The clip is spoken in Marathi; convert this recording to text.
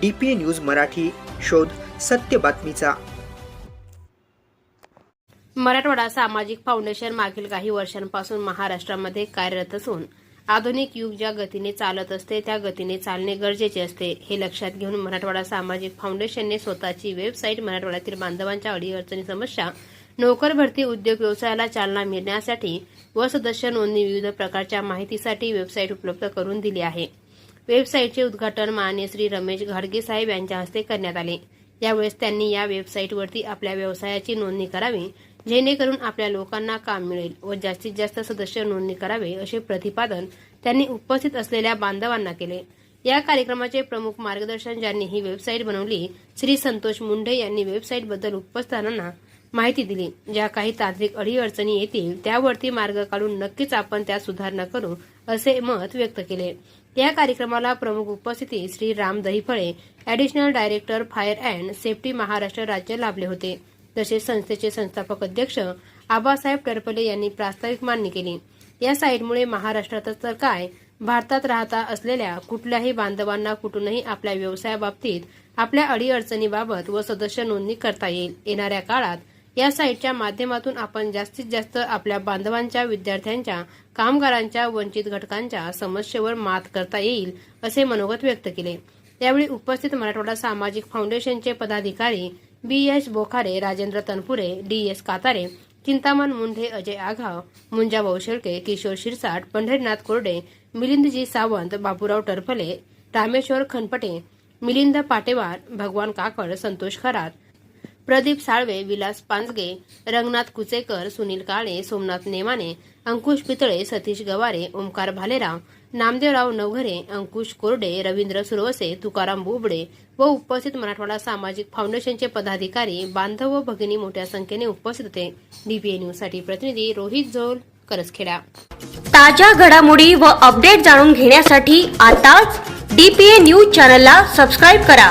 D P A news Marathi शोध सत्य बातमीचा. मराठवाडा सामाजिक फाउंडेशन मागील काही वर्षांपासून महाराष्ट्रामध्ये कार्यरत असून आधुनिक युग ज्या गतीने चालत असते त्या गतीने चालणे गरजेचे असते. हे लक्षात घेऊन मराठवाडा सामाजिक फाउंडेशनने स्वतःची वेबसाईट मराठवाड्यातील बांधवांच्या अडीअडचणी समस्या नोकर भरती उद्योग व्यवसायाला चालना मिळण्यासाठी व सदस्य नोंदणी विविध प्रकारच्या माहितीसाठी वेबसाईट उपलब्ध करून दिली आहे. वेबसाईटचे उद्घाटन माननीय श्री रमेश घाडगे साहेब यांच्या हस्ते करण्यात आले. यावेळेस त्यांनी या वेबसाईटवरती आपल्या व्यवसायाची नोंदणी करावी जेणेकरून आपल्या लोकांना काम मिळेल व जास्तीत जास्त सदस्य नोंदणी करावे असे प्रतिपादन त्यांनी उपस्थित असलेल्या बांधवांना केले. या कार्यक्रमाचे प्रमुख मार्गदर्शन ज्यांनी ही वेबसाईट बनवली श्री संतोष मुंढे यांनी वेबसाईटबद्दल उपस्थितांना माहिती दिली. ज्या काही तांत्रिक अडीअडचणी येतील त्यावरती मार्ग काढून नक्कीच आपण त्यात सुधारणा करू असे मत व्यक्त केले. या कार्यक्रमाला प्रमुख उपस्थिती Shri Ram Dahiphale additional director fire and safety Maharashtra राज्य लाभले होते. तसेच संस्थेचे संस्थापक अध्यक्ष आबासाहेब टरपले यांनी प्रास्ताविक मान्य केली. या साईटमुळे महाराष्ट्रातच तर काय भारतात राहता असलेल्या कुठल्याही बांधवांना कुठूनही आपल्या व्यवसायाबाबतीत आपल्या अडीअडचणीबाबत व सदस्य नोंदणी करता येईल. येणाऱ्या काळात या साईटच्या माध्यमातून आपण जास्तीत जास्त आपल्या बांधवांच्या विद्यार्थ्यांच्या कामगारांच्या वंचित घटकांच्या समस्येवर मात करता येईल असे मनोगत व्यक्त केले. यावेळी उपस्थित मराठवाडा सामाजिक फाउंडेशनचे पदाधिकारी B S Bokhare Rajendra Tanpure D S Katare Chintaman Munde Ajay Aghav Munjabhau Shelke Kishor Shirsat Pandharinath Korde मिलिंदजी Sawant Bapurao टरफले Rameshwar खनपटे Milind पाटेवार भगवान काकड संतोष खरात प्रदीप साळवे विलास पांजगे रंगनाथ कुचेकर सुनील काळे सोमनाथ नेमाने अंकुश पितळे सतीश गवारे ओंकार भालेराव नामदेवराव नवघरे अंकुश कोरडे रवींद्र सुरवसे तुकाराम बोबडे व उपस्थित मराठवाडा सामाजिक फाउंडेशनचे पदाधिकारी बांधव व भगिनी मोठ्या संख्येने उपस्थित होते. डीपीए न्यूजसाठी प्रतिनिधी रोहित झोल करसखेडा. ताज्या घडामोडी व अपडेट जाणून घेण्यासाठी आताच डीपीए न्यूज चॅनलला सबस्क्राईब करा.